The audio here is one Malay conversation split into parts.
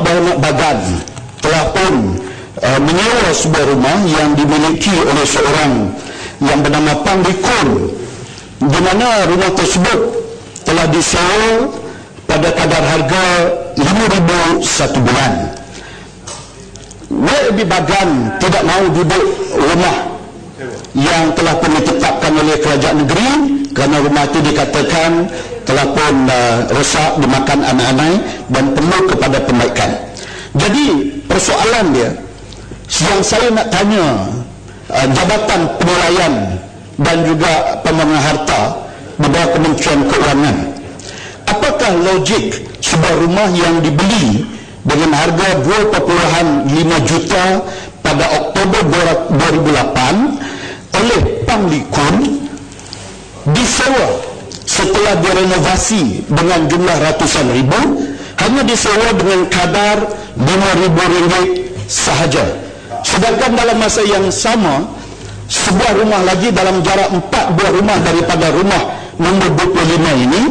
Berhormat Bagan telah pun uh, menyewa sebuah rumah yang dimiliki oleh seorang yang bernama Pang Rikun di mana rumah tersebut telah disewa pada kadar harga RM5,000 satu bulan. WB Bagan tidak mahu duduk rumah yang telah pun ditetapkan oleh kerajaan negeri kerana rumah itu dikatakan telah pun uh, rosak dimakan anak-anak dan perlu kepada perbaikan. Jadi persoalan dia yang saya nak tanya uh, Jabatan Penilaian dan juga Pembangunan Harta di bawah Kementerian Keuangan. Apakah logik sebuah rumah yang dibeli dengan harga 2.5 juta pada Oktober 2008 oleh Pang Likun disewa direnovasi dengan jumlah ratusan ribu hanya disewa dengan kadar RM5,000 sahaja. Sedangkan dalam masa yang sama sebuah rumah lagi dalam jarak empat buah rumah daripada rumah nombor 25 ini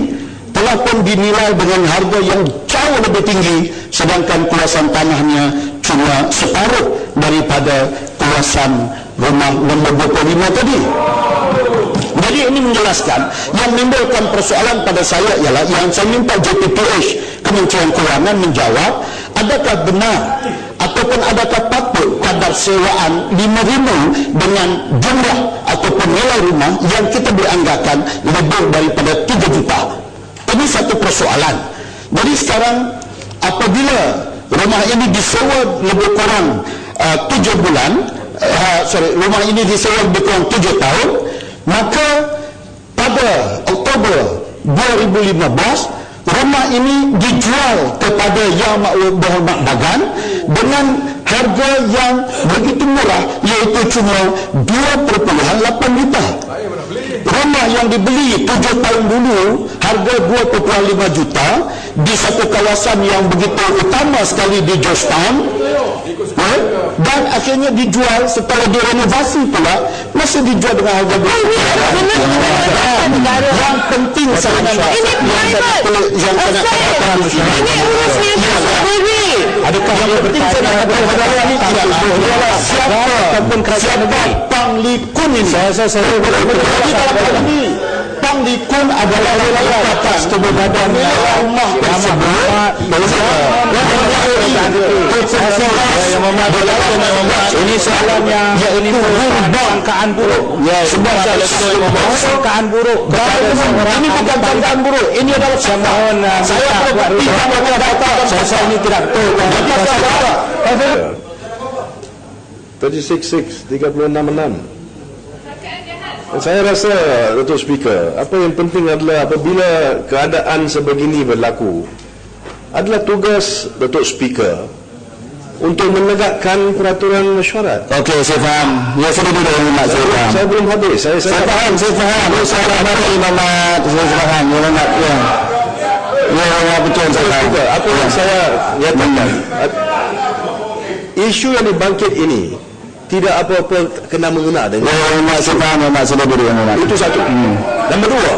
telah pun dinilai dengan harga yang jauh lebih tinggi sedangkan kuasaan tanahnya cuma separuh daripada kuasaan rumah nombor 25 tadi jadi ini menjelaskan yang menimbulkan persoalan pada saya ialah yang saya minta JPPH Kementerian Keuangan menjawab adakah benar ataupun adakah patut kadar sewaan RM5,000 dengan jumlah ataupun nilai rumah yang kita beranggakan lebih daripada 3 juta? Ini satu persoalan. Jadi sekarang apabila rumah ini disewa lebih kurang uh, 7 bulan uh, sorry rumah ini disewa lebih kurang 7 tahun maka pada Oktober 2015 rumah ini dijual kepada Yang Berhormat Bagan dengan harga yang begitu murah iaitu cuma 2.8 juta rumah yang dibeli 7 tahun dulu harga 2.5 juta di satu kawasan yang begitu utama sekali di Georgetown eh, dan akhirnya dijual setelah direnovasi pula masih dijual dengan harga 2 yang penting saya nak Ini private. yang saya katakan Ini urusnya sendiri. Adakah yang penting saya nak katakan hari ini tidak ialah siapa? Ataupun kerajaan negeri Pang Li Kun ini. Saya saya saya dalam hal ini. Pang Li Kun adalah wilayah atas tubuh badan rumah tersebut. Ini soalan yang ya, ini sangkaan buruk. Sebab saya sangkaan buruk. ini bukan sangkaan buruk ini adalah Saya mohon uh, saya bahwa data Saya saya ini tidak betul. Jadi saudara, 36-6 366 saya rasa Datuk Speaker apa yang penting adalah apabila keadaan sebegini berlaku adalah tugas Datuk Speaker untuk menegakkan peraturan mesyuarat Okey, saya faham. Ya, saya duduk dengan Mak, saya faham. saya belum habis saya saya Saya faham, saya faham. Saya faham, Imam Mat. Saya faham, ya, Mak. Ya. Ya, ya, betul, saya faham. Speaker, apa yang saya nyatakan isu yang dibangkit ini tidak apa-apa kena mengena dengan Ya, ya, Mak, saya faham, ya, Mak. Saya duduk dengan Mak. Itu satu. Nombor dua,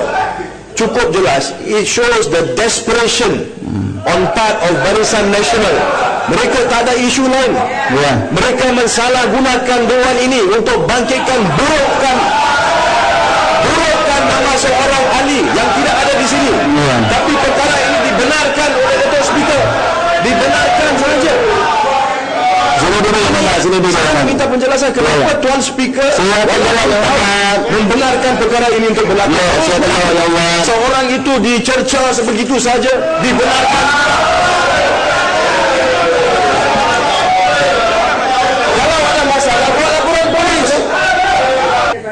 cukup jelas, it shows the desperation on part of Barisan Nasional. Mereka tak ada isu lain. Ya. Mereka mensalahgunakan dewan ini untuk bangkitkan burukkan burukkan nama seorang ahli yang tidak ada di sini. Ya. Tapi perkara ini dibenarkan oleh Datuk Speaker. Dibenarkan saja. Saya duduk dengan Mak. Saya minta penjelasan kenapa Ya. Tuan Speaker Saya Ya membenarkan perkara ini untuk berlaku. Ya, saya jawab, Ya Allah. Seorang itu dicerca sebegitu saja, dibenarkan. Kalau ada masalah, buat laporan polis.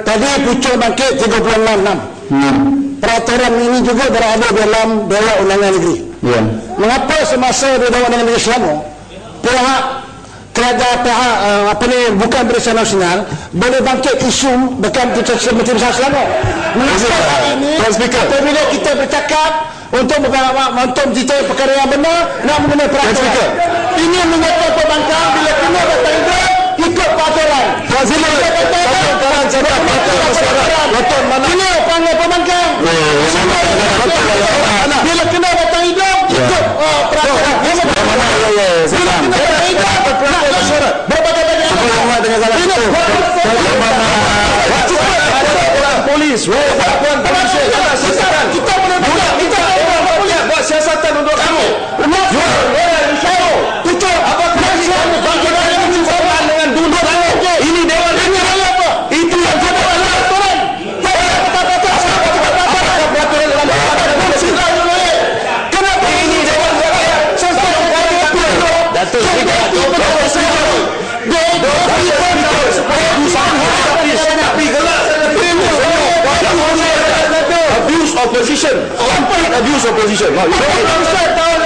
Tadi pucuk bangkit 36.6. Hmm. Peraturan ini juga berada dalam Dewan Undangan Negeri. Ya. Mengapa semasa di Dewan Undangan Negeri Selangor, pihak terhadap uh, eh, apa ni bukan berdasarkan nasional boleh bangkit isu bukan putusan Menteri Besar Selangor mengapa hari ini apabila kita bercakap untuk beberapa untuk mencerita perkara yang benar nak mengenai peraturan? Ini menyatakan pembangkang bila kena bertanggung ikut peraturan. Tuan Zilu Tuan Zilu Tuan mana? Ini panggil pembangkang bila kena bertanggung hidup ikut peraturan. Bila kena Police, polisi, wewe kwa. abuse of position. Corporate abuse of position. No, you don't.